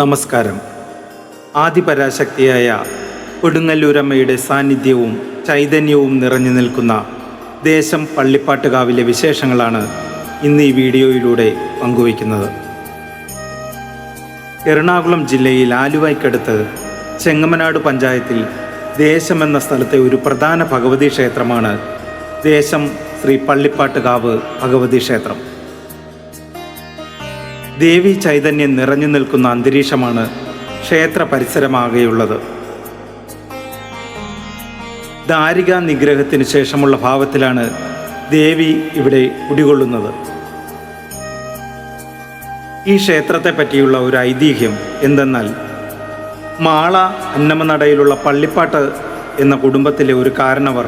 നമസ്കാരം. ആദിപരാശക്തിയായ കൊടുങ്ങല്ലൂരമ്മയുടെ സാന്നിധ്യവും ചൈതന്യവും നിറഞ്ഞു നിൽക്കുന്ന ദേശം പള്ളിപ്പാട്ടുകാവിലെ വിശേഷങ്ങളാണ് ഇന്ന് ഈ വീഡിയോയിലൂടെ പങ്കുവയ്ക്കുന്നത്. എറണാകുളം ജില്ലയിൽ ആലുവയ്ക്കടുത്ത് ചെങ്ങമനാട് പഞ്ചായത്തിൽ ദേശം എന്ന സ്ഥലത്തെ ഒരു പ്രധാന ഭഗവതി ക്ഷേത്രമാണ് ദേശം ശ്രീ പള്ളിപ്പാട്ടുകാവ് ഭഗവതി ക്ഷേത്രം. ദേവി ചൈതന്യം നിറഞ്ഞു നിൽക്കുന്ന അന്തരീക്ഷമാണ് ക്ഷേത്ര പരിസരമാകെയുള്ളത്. ദാരിക നിഗ്രഹത്തിന് ശേഷമുള്ള ഭാവത്തിലാണ് ദേവി ഇവിടെ കുടികൊള്ളുന്നത്. ഈ ക്ഷേത്രത്തെ പറ്റിയുള്ള ഒരു ഐതിഹ്യം എന്തെന്നാൽ മാള അന്നമനടയിലുള്ള പള്ളിപ്പാട്ട് എന്ന കുടുംബത്തിലെ ഒരു കാരണവർ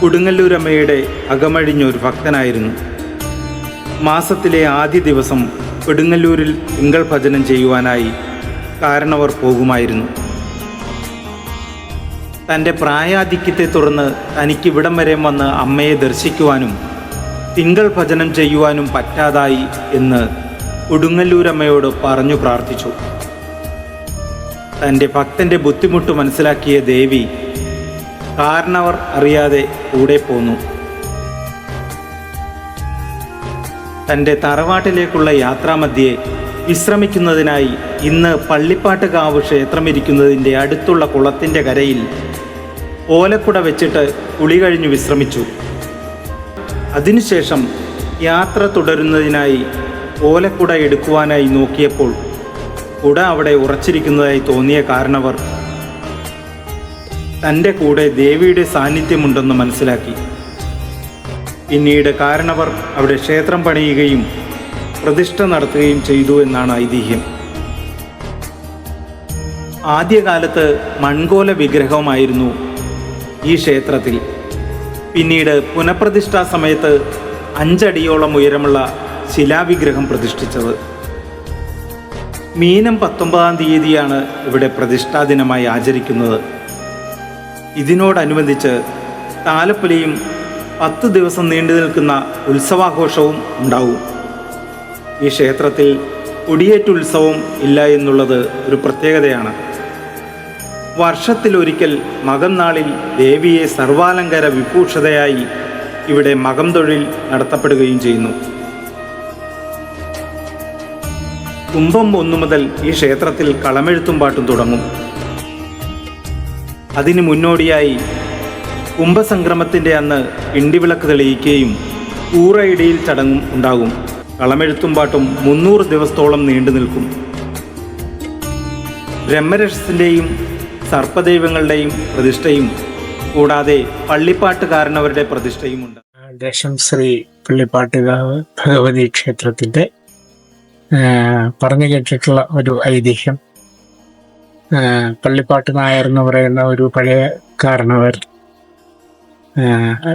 കൊടുങ്ങല്ലൂരമ്മയുടെ അകമഴിഞ്ഞ ഒരു ഭക്തനായിരുന്നു. മാസത്തിലെ ആദ്യ ദിവസം കൊടുങ്ങല്ലൂരിൽ തിങ്കൾ ഭജനം ചെയ്യുവാനായി കാരണവർ പോകുമായിരുന്നു. തന്റെ പ്രായാധിക്യത്തെ തുടർന്ന് തനിക്ക് ഇവിടം വരെ വന്ന് അമ്മയെ ദർശിക്കുവാനും തിങ്കൾ ഭജനം ചെയ്യുവാനും പറ്റാതായി എന്ന് കൊടുങ്ങല്ലൂരമ്മയോട് പറഞ്ഞു പ്രാർത്ഥിച്ചു. തന്റെ ഭക്തന്റെ ബുദ്ധിമുട്ട് മനസ്സിലാക്കിയ ദേവി കാരണവർ അറിയാതെ കൂടെ പോന്നു. തന്റെ തറവാട്ടിലേക്കുള്ള യാത്രാമധ്യേ വിശ്രമിക്കുന്നതിനായി ഇന്ന് പള്ളിപ്പാട്ടുകാവ് ക്ഷേത്രമിരിക്കുന്നതിന്റെ അടുത്തുള്ള കുളത്തിന്റെ കരയിൽ ഓലക്കുട വെച്ചിട്ട് കുളി കഴിഞ്ഞു വിശ്രമിച്ചു. അതിനുശേഷം യാത്ര തുടരുന്നതിനായി ഓലക്കുട എടുക്കുവാനായി നോക്കിയപ്പോൾ കുട അവിടെ ഉറച്ചിരിക്കുന്നതായി തോന്നിയ കാരണവർ തന്റെ കൂടെ ദേവിയുടെ സാന്നിധ്യമുണ്ടെന്ന് മനസ്സിലാക്കി. പിന്നീട് കാരണവർ അവിടെ ക്ഷേത്രം പണിയുകയും പ്രതിഷ്ഠ നടത്തുകയും ചെയ്തു എന്നാണ് ഐതിഹ്യം. ആദ്യകാലത്ത് മൺകോല വിഗ്രഹമായിരുന്നു ഈ ക്ഷേത്രത്തിൽ. പിന്നീട് പുനഃപ്രതിഷ്ഠാ സമയത്ത് അഞ്ചടിയോളം ഉയരമുള്ള ശിലാവിഗ്രഹം പ്രതിഷ്ഠിച്ചത്. മീനം പത്തൊമ്പതാം തീയതിയാണ് ഇവിടെ പ്രതിഷ്ഠാ ദിനമായി ആചരിക്കുന്നത്. ഇതിനോടനുബന്ധിച്ച് താലപ്പൊലിയും പത്ത് ദിവസം നീണ്ടു നിൽക്കുന്ന ഉത്സവാഘോഷവും ഉണ്ടാവും. ഈ ക്ഷേത്രത്തിൽ കൊടിയേറ്റുത്സവം ഇല്ല എന്നുള്ളത് ഒരു പ്രത്യേകതയാണ്. വർഷത്തിലൊരിക്കൽ മകം നാളിൽ ദേവിയെ സർവാലങ്കര വിഭൂഷതയായി ഇവിടെ മകം തൊഴിൽ നടത്തപ്പെടുകയും ചെയ്യുന്നു. കുംഭം ഒന്നു മുതൽ ഈ ക്ഷേത്രത്തിൽ കളമെഴുത്തും പാട്ടും തുടങ്ങും. അതിന് മുന്നോടിയായി കുംഭസംക്രമത്തിന്റെ അന്ന് ഇണ്ടിവിളക്ക് തെളിയിക്കുകയും ഊറയിടയിൽ ചടങ്ങും ഉണ്ടാകും. കളമെഴുത്തും പാട്ടും മുന്നൂറ് ദിവസത്തോളം നീണ്ടു നിൽക്കും. ബ്രഹ്മരക്ഷസിന്റെയും സർപ്പദൈവങ്ങളുടെയും പ്രതിഷ്ഠയും കൂടാതെ പള്ളിപ്പാട്ടുകാരനവരുടെ പ്രതിഷ്ഠയുമുണ്ട്. ദശം ശ്രീ പള്ളിപ്പാട്ടുകാവ് ഭഗവതി ക്ഷേത്രത്തിന്റെ പറഞ്ഞു കേട്ടിട്ടുള്ള ഒരു ഐതിഹ്യം. പള്ളിപ്പാട്ട് നായർ എന്ന് പറയുന്ന ഒരു പഴയ കാരണവർ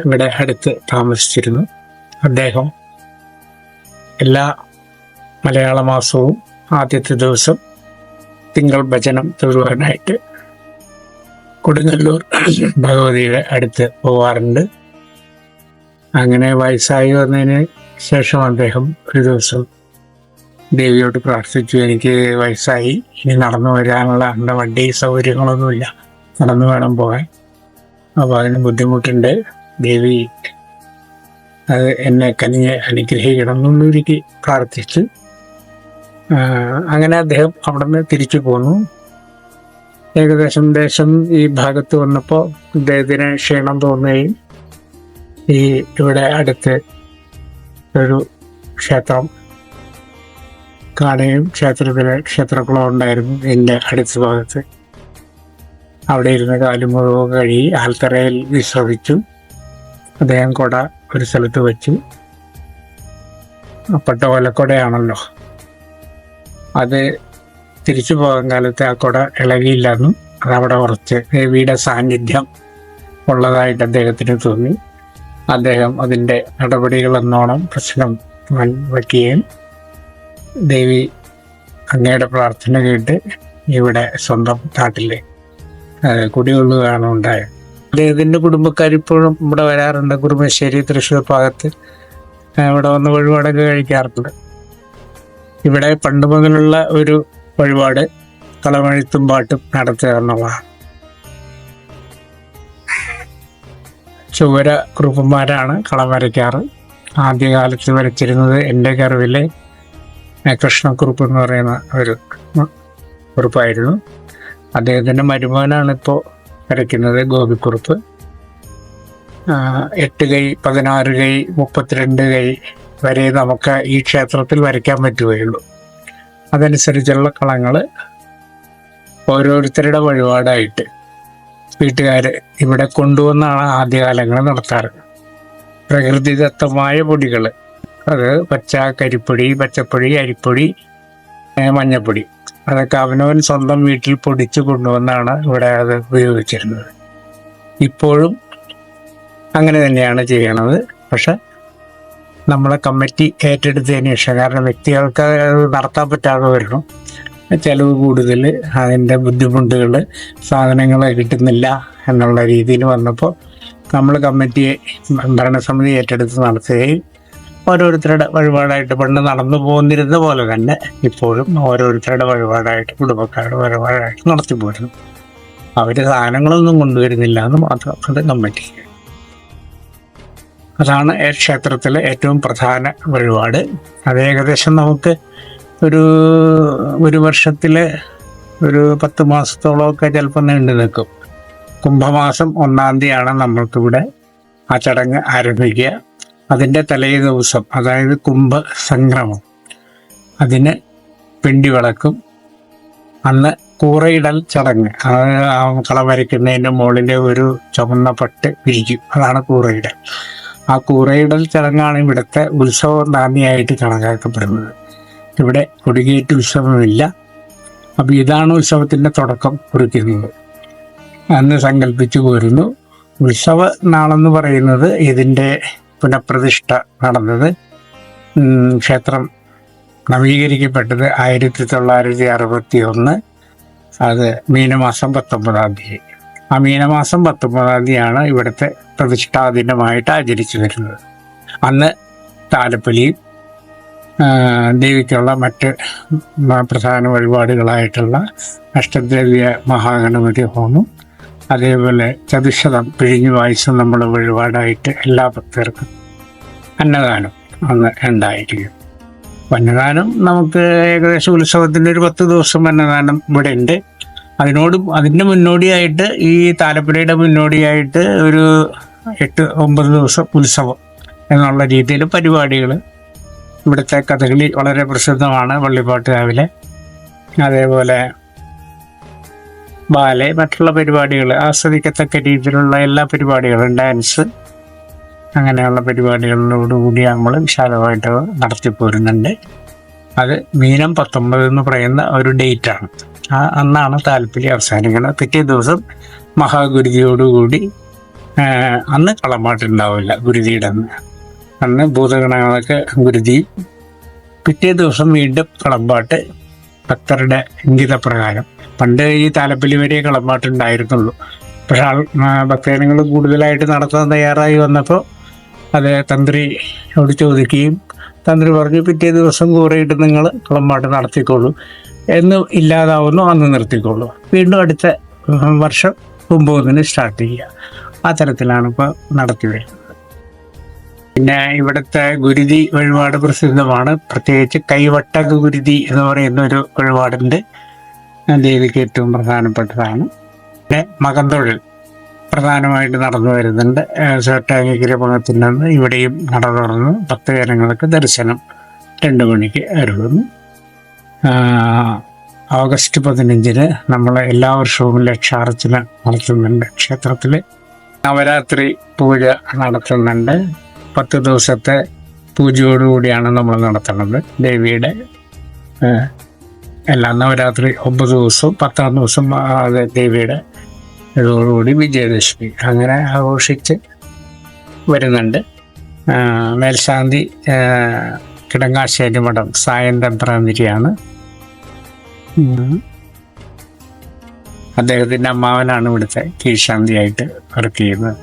ഇവിടെ അടുത്ത് താമസിച്ചിരുന്നു. അദ്ദേഹം എല്ലാ മലയാള മാസവും ആദ്യത്തെ ദിവസം തിങ്കൾ ഭജനം തൊഴുവാനായിട്ട് കൊടുങ്ങല്ലൂർ ഭഗവതിയുടെ അടുത്ത് പോവാറുണ്ട്. അങ്ങനെ വയസ്സായി വന്നതിന് ശേഷം അദ്ദേഹം ഒരു ദിവസം ദേവിയോട് പ്രാർത്ഥിച്ചു എനിക്ക് വയസ്സായി ഇനി നടന്നു വരാനുള്ള അണ്ട വണ്ടി സൗകര്യങ്ങളൊന്നുമില്ല. നടന്നു വേണം പോകാൻ. അപ്പോൾ അതിന് ബുദ്ധിമുട്ടുണ്ട്. ദേവി അത് എന്നെ കനിഞ്ഞ് അനുഗ്രഹിക്കണം എന്നുള്ളൊരുക്കി പ്രാർത്ഥിച്ച് അങ്ങനെ അദ്ദേഹം അവിടെ നിന്ന് തിരിച്ചു പോന്നു. ഏകദേശം ദേശം ഈ ഭാഗത്ത് വന്നപ്പോൾ അദ്ദേഹത്തിന് ക്ഷീണം തോന്നുകയും ഈ ഇവിടെ അടുത്ത് ഒരു ക്ഷേത്രം കാണുകയും ക്ഷേത്രത്തിലെ ക്ഷേത്രക്കുളം ഉണ്ടായിരുന്നു എന്റെ അടുത്ത ഭാഗത്ത്. അവിടെ ഇരുന്ന് കാലുമുഴുവൻ കഴുകി ആൽത്തറയിൽ വിശ്രമിച്ചു. അദ്ദേഹം കൊട ഒരു സ്ഥലത്ത് വെച്ചു. പട്ട ഓലക്കൊടയാണല്ലോ. അത് തിരിച്ചു പോകാൻ കാലത്ത് ആ കൊട ഇളകിയില്ലെന്നും അതവിടെ കുറച്ച് ദേവിയുടെ സാന്നിധ്യം ഉള്ളതായിട്ട് അദ്ദേഹത്തിന് തോന്നി. അദ്ദേഹം അതിന്റെ നടപടികളെന്നോണം പ്രശ്നം വയ്ക്കുകയും ദേവി അങ്ങയുടെ പ്രാർത്ഥന കേട്ട് ഇവിടെ സ്വന്തം നാട്ടിൽ കുടികൊള്ളുകയാണ് ഉണ്ടായത് അദ്ദേഹത്തിന്റെ കുടുംബക്കാർ ഇപ്പോഴും ഇവിടെ വരാറുണ്ട്. കുറുമശ്ശേരി തൃശ്ശൂർ ഭാഗത്ത്. ഇവിടെ വന്ന് വഴിപാടൊക്കെ കഴിക്കാറുണ്ട്. ഇവിടെ പണ്ട് മുതലുള്ള ഒരു വഴിപാട് തലമഴുത്തും പാട്ടും നടത്തുക എന്നുള്ളതാണ്. ചുവര കുറുപ്പന്മാരാണ് കളം വരയ്ക്കാറ്. ആദ്യകാലത്ത് വരച്ചിരുന്നത് എന്റെ കറിവിലെ കൃഷ്ണക്കുറുപ്പ് എന്ന് പറയുന്ന ഒരു കുറുപ്പായിരുന്നു. അദ്ദേഹത്തിന്റെ മരുമകനാണ് ഇപ്പോൾ വരയ്ക്കുന്നത് ഗോപിക്കുറുപ്പ്. എട്ട് കൈ പതിനാറ് കൈ മുപ്പത്തിരണ്ട് കൈ വരെ നമുക്ക് ഈ ക്ഷേത്രത്തിൽ വരയ്ക്കാൻ പറ്റുകയുള്ളൂ. അതനുസരിച്ചുള്ള കളങ്ങൾ ഓരോരുത്തരുടെ വഴിപാടായിട്ട് വീട്ടുകാർ ഇവിടെ കൊണ്ടുവന്നാണ് ആദ്യകാലങ്ങൾ നടത്താറ്. പ്രകൃതിദത്തമായ പൊടികൾ അത് പച്ച കരിപ്പൊടി പച്ചപ്പൊടി അരിപ്പൊടി മഞ്ഞപ്പൊടി. അതൊക്കെ അവനവൻ സ്വന്തം വീട്ടിൽ പൊടിച്ചു കൊണ്ടുവന്നാണ് ഇവിടെ അത് ഉപയോഗിച്ചിരുന്നത്. ഇപ്പോഴും അങ്ങനെ തന്നെയാണ് ചെയ്യണത്. പക്ഷെ നമ്മളെ കമ്മിറ്റി ഏറ്റെടുത്തതിന് ശേഷം കാരണം വ്യക്തികൾക്ക് അത് നടത്താൻ പറ്റാതെ വരണം ചിലവ് കൂടുതൽ അതിന്റെ ബുദ്ധിമുട്ടുകൾ സാധനങ്ങൾ കിട്ടുന്നില്ല എന്നുള്ള രീതിയിൽ വന്നപ്പോൾ നമ്മൾ കമ്മിറ്റിയെ ഭരണസമിതി ഏറ്റെടുത്ത് നടത്തുകയും ഓരോരുത്തരുടെ വഴിപാടായിട്ട് പണ്ട് നടന്നു പോന്നിരുന്ന പോലെ തന്നെ ഇപ്പോഴും ഓരോരുത്തരുടെ വഴിപാടായിട്ട് കുടുംബക്കാരുടെ വഴിപാടായിട്ട് നടത്തി പോരുന്നു. അവർ സാധനങ്ങളൊന്നും കൊണ്ടുവരുന്നില്ല എന്ന് മാത്രം അത് കമ്മിറ്റി. അതാണ് ക്ഷേത്രത്തിലെ ഏറ്റവും പ്രധാന വഴിപാട്. അത് ഏകദേശം നമുക്ക് ഒരു ഒരു വർഷത്തിലെ ഒരു പത്ത് മാസത്തോളമൊക്കെ ചിലപ്പോൾ നീണ്ടു നിൽക്കും. കുംഭമാസം ഒന്നാം തീയതിയാണ് നമ്മൾക്കിവിടെ ആ ചടങ്ങ് ആരംഭിക്കുക. അതിന്റെ തലേ ദിവസം അതായത് കുംഭ സംക്രമം അതിന് പിണ്ടി വിളക്കും. അന്ന് കൂറയിടൽ ചടങ്ങ് അത് ആ കളം വരയ്ക്കുന്നതിന്റെ മുകളിലെ ഒരു ചുമന്ന പട്ട് പിരിക്കും അതാണ് കൂറയിടൽ. ആ കൂറയിടൽ ചടങ്ങാണ് ഇവിടുത്തെ ഉത്സവ നാന്ദിയായിട്ട് കണക്കാക്കപ്പെടുന്നത്. ഇവിടെ കൊടികേറ്റ് ഉത്സവമില്ല. അപ്പം ഇതാണ് ഉത്സവത്തിന്റെ തുടക്കം കുറിക്കുന്നത്. അന്ന് സങ്കല്പിച്ചു പോരുന്നു. ഉത്സവ നാളെന്ന് പറയുന്നത് ഇതിന്റെ പുനഃപ്രതിഷ്ഠ നടന്നത്. ക്ഷേത്രം നവീകരിക്കപ്പെട്ടത് ആയിരത്തി തൊള്ളായിരത്തി അറുപത്തി ഒന്ന് അത് മീനമാസം പത്തൊമ്പതാം തീയതി. ആ മീനമാസം പത്തൊമ്പതാം തീയതിയാണ് ഇവിടുത്തെ പ്രതിഷ്ഠാ ദിനമായിട്ട് ആചരിച്ചു വരുന്നത്. അന്ന് താലപ്പൊലിയും ദേവിക്കുള്ള മറ്റ് പ്രധാന വഴിപാടുകളായിട്ടുള്ള അഷ്ടദ്രവ്യ മഹാഗണപതി ഹോമം അതേപോലെ ചതുശതം പിഴിഞ്ഞു വായിച്ച് നമ്മൾ വഴിപാടായിട്ട് എല്ലാ ഭക്തർക്കും അന്നദാനം അന്ന് ഉണ്ടായിരിക്കും. അന്നദാനം നമുക്ക് ഏകദേശം ഉത്സവത്തിന്റെ ഒരു പത്ത് ദിവസം അന്നദാനം ഇവിടെ ഉണ്ട് അതിനോട് അതിന്റെ മുന്നോടിയായിട്ട് ഈ താലപ്പുഴയുടെ മുന്നോടിയായിട്ട് ഒരു എട്ട് ഒമ്പത് ദിവസം ഉത്സവം എന്നുള്ള രീതിയിൽ പരിപാടികൾ ഇവിടുത്തെ കഥകളി വളരെ പ്രസിദ്ധമാണ് വള്ളിപ്പാട്ട് രാവിലെ. അതേപോലെ ബാലെ മറ്റുള്ള പരിപാടികൾ ആസ്വദിക്കത്തക്ക രീതിയിലുള്ള എല്ലാ പരിപാടികളും ഡാൻസ് അങ്ങനെയുള്ള പരിപാടികളിലോടുകൂടി നമ്മൾ വിശാലമായിട്ട് നടത്തി പോരുന്നുണ്ട്. അത് മീനം പത്തൊമ്പത് എന്ന് പറയുന്ന ഒരു ഡേറ്റാണ്. ആ അന്നാണ് താല്പര്യം അവസാനിക്കുന്നത്. പിറ്റേ ദിവസം മഹാഗുരുതിയോടുകൂടി അന്ന് കളമാട്ടുണ്ടാവില്ല ഗുരുതിയുടെ അന്ന്. അന്ന് ഭൂതഗണങ്ങളൊക്കെ ഗുരുതി പിറ്റേ ദിവസം വീണ്ടും കളമ്പാട്ട് ഭക്തരുടെ ഇംഗിതപ്രകാരം പണ്ട് ഈ താലപ്പൊലി വരെ കളമ്പാട്ടുണ്ടായിരുന്നുള്ളൂ പക്ഷെ ആൾ ഭക്തജനങ്ങൾ കൂടുതലായിട്ട് നടത്താൻ തയ്യാറായി വന്നപ്പോൾ അത് തന്ത്രിയോട് ചോദിക്കുകയും തന്ത്രി പറഞ്ഞു പിറ്റേ ദിവസം കൂറയിട്ട് നിങ്ങൾ കളമ്പാട്ട് നടത്തിക്കോളൂ. എന്ന് ഇല്ലാതാവുന്നു അന്ന് നിർത്തിക്കോളൂ. വീണ്ടും അടുത്ത വർഷം ഒമ്പതിന് സ്റ്റാർട്ട് ചെയ്യുക. ആ തരത്തിലാണ് ഇപ്പോൾ നടത്തി വരുന്നത്. പിന്നെ ഇവിടുത്തെ ഗുരുതി വഴിപാട് പ്രസിദ്ധമാണ്. പ്രത്യേകിച്ച് കൈവട്ടക ഗുരുതി എന്ന് പറയുന്ന ഒരു വഴിപാടുണ്ട്. ദേവിക്ക് ഏറ്റവും പ്രധാനപ്പെട്ടതാണ്. പിന്നെ മകന്തൊഴിൽ പ്രധാനമായിട്ട് നടന്നു വരുന്നുണ്ട്. സോട്ടാംഗിക്കര മുഖത്തിന്റെ നിന്ന് ഇവിടെയും നട തുറന്ന് ഭക്തജനങ്ങൾക്ക് ദർശനം രണ്ട് മണിക്ക് അരുളുന്നു. ഓഗസ്റ്റ് പതിനഞ്ചിന് നമ്മൾ എല്ലാ വർഷവും ലക്ഷാർച്ചന നടത്തുന്നുണ്ട്. ക്ഷേത്രത്തിൽ നവരാത്രി പൂജ നടത്തുന്നുണ്ട്. പത്ത് ദിവസത്തെ പൂജയോടുകൂടിയാണ് നമ്മൾ നടത്തുന്നത്. ദേവിയുടെ എല്ലാ നവരാത്രി ഒമ്പത് ദിവസവും പത്താം ദിവസം ദേവിയുടെ ഇതോടുകൂടി വിജയദശമി അങ്ങനെ ആഘോഷിച്ച് വരുന്നുണ്ട്. മേൽശാന്തി കിടങ്ങാശ്ശേരി മഠം സായം തന്ത്രാതിരിയാണ് ഉം. അദ്ദേഹത്തിന്റെ അമ്മാവനാണ് ഇവിടുത്തെ കീഴ്ശാന്തിയായിട്ട് വർക്ക് ചെയ്യുന്നത്.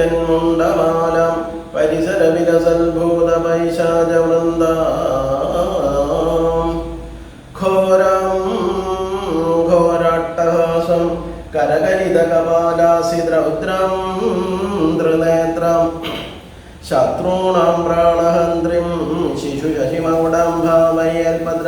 കണ്ടോദ്യന്മുണ്ടമാലം പരിസരവിരസൽഭൂതപൈശാചവൃന്ദ. ഘോരം ഘോരാട്ടഹാസം കരകരിതകപാലാസിദ്രൗദ്രം ത്രിനേത്രം ശത്രുണാം പ്രാണഹന്ത്രിം ശിശുശശിമൗഢം ഭാമയൽപദ്രകാളിം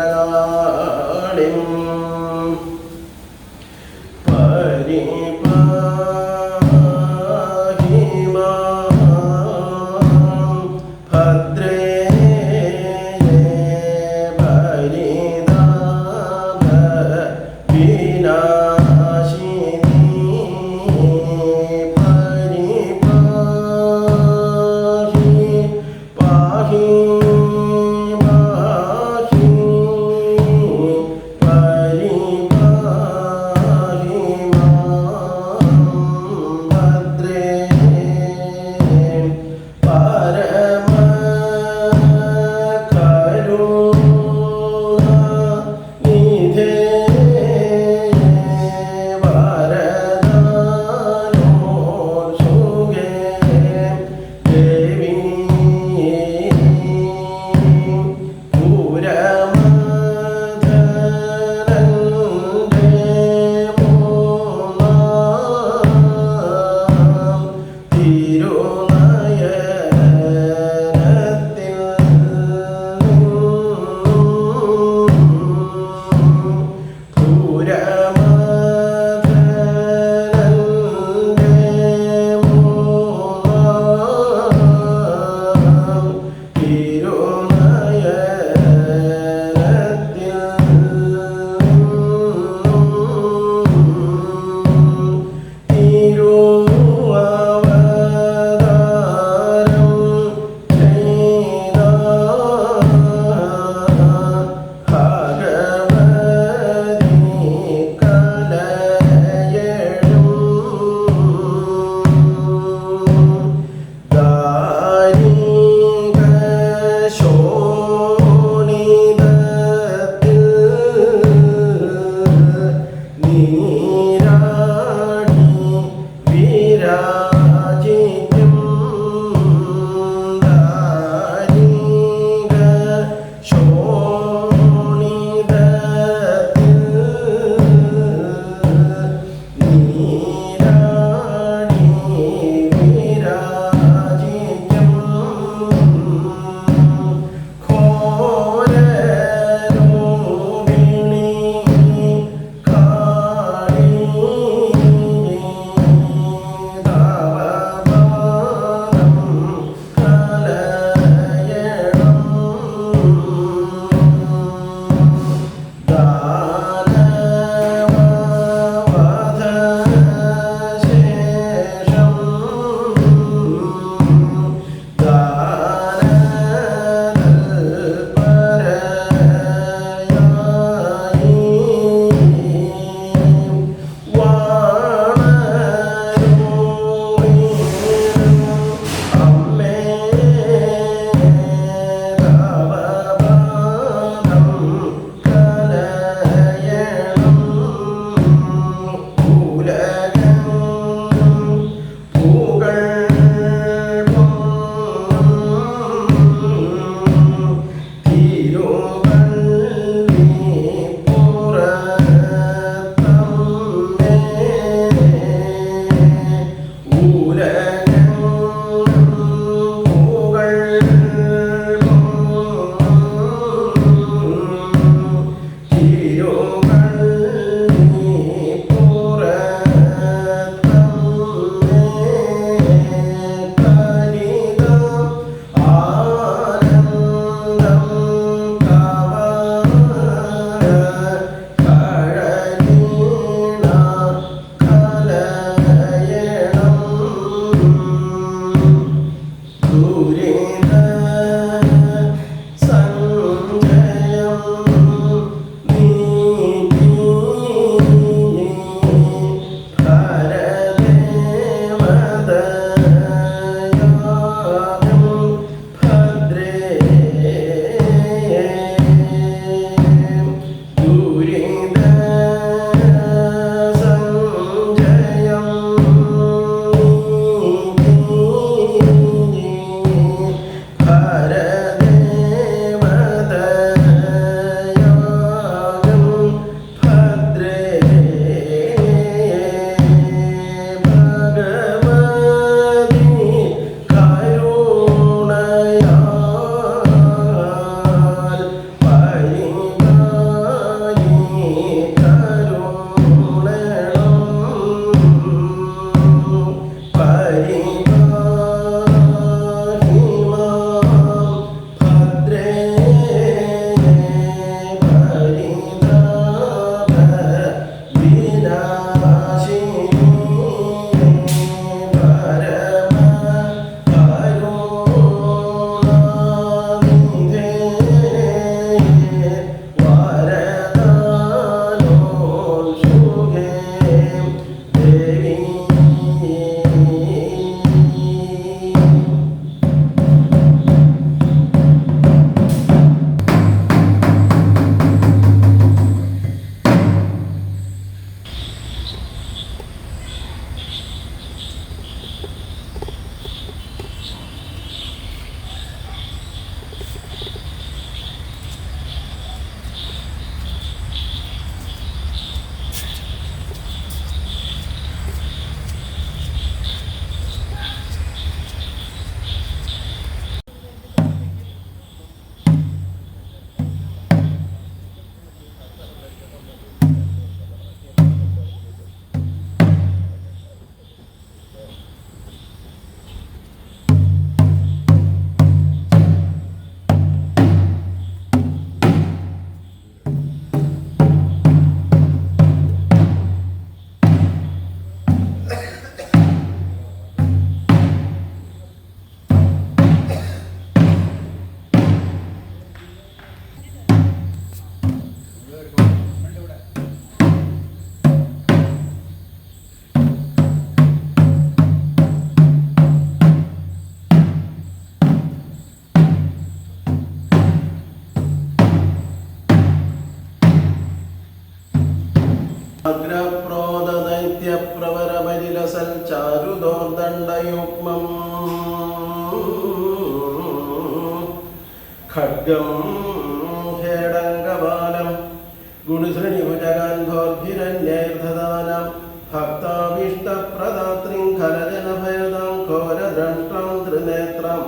ഭക്താഭീഷ്ടപ്രദാത്രിം ഖലജനഭയദം ഘോരദ്രഷ്ടം ത്രിനേത്രം.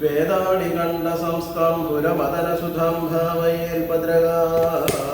വേദാളികണ്ഠ സംസ്ഥം പുരമദനസുധം ഭാവയേൽപദ്രകാളിം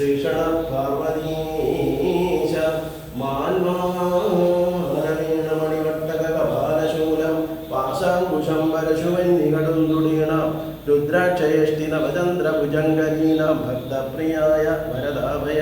ശ്രീഷണപാർവതീശ മാൻവാണമണിവട്ടകപാലശൂലം പാശാങ്കുശം പരശുവന്നികടും തുണീണം രുദ്രാക്ഷയേഷ്ടി നവചന്ദ്രഭുജംഗലീനം ഭക്തപ്രിയായ വരദാഭയ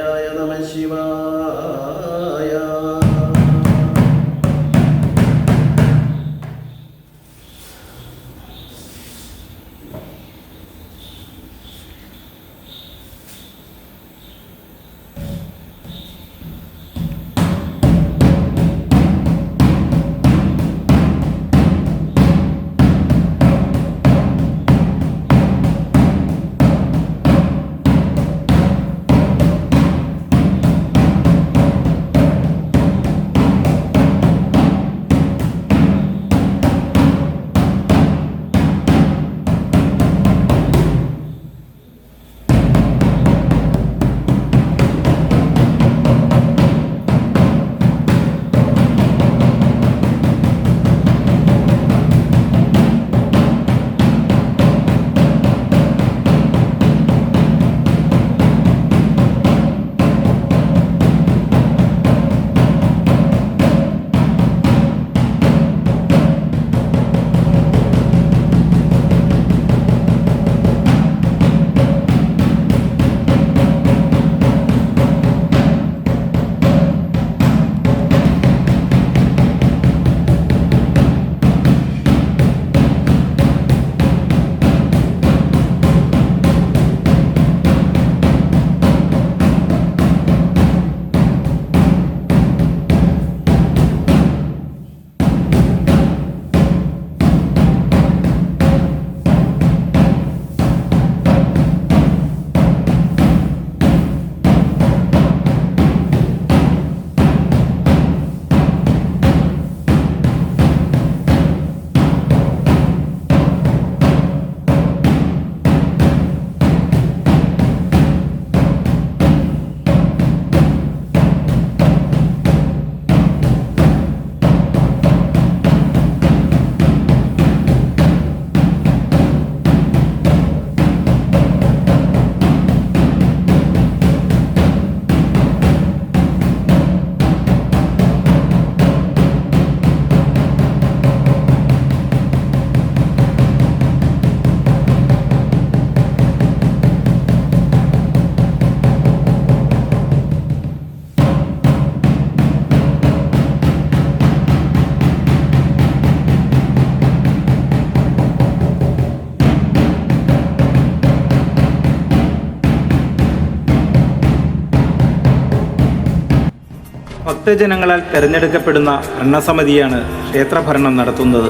ഭക്തജനങ്ങളാൽ തിരഞ്ഞെടുക്കപ്പെടുന്ന ഭരണസമിതിയാണ് ക്ഷേത്രഭരണം നടത്തുന്നത്.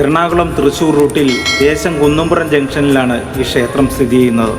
എറണാകുളം തൃശൂർ റൂട്ടിൽ ദേശം കുന്നുംപുറം ജംഗ്ഷനിലാണ് ഈ ക്ഷേത്രം സ്ഥിതി ചെയ്യുന്നത്.